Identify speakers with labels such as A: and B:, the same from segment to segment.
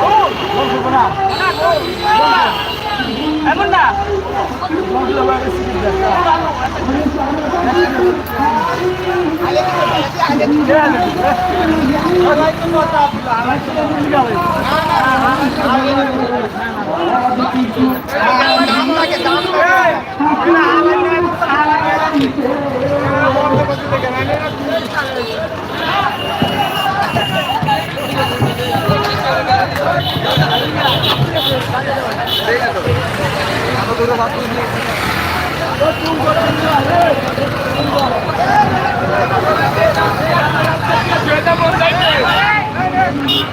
A: Oh! এমন না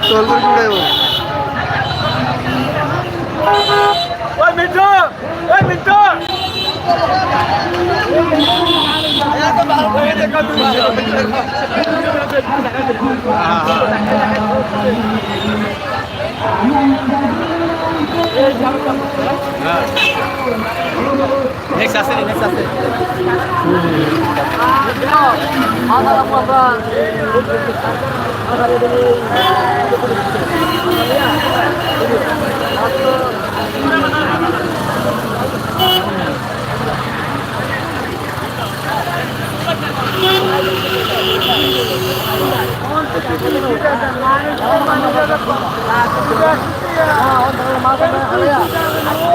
B: চলবে জুড়ে
A: ওই মিন্টু ওই মিন্টু
B: নেক্সট আছে নেক্সট আছে।
A: এই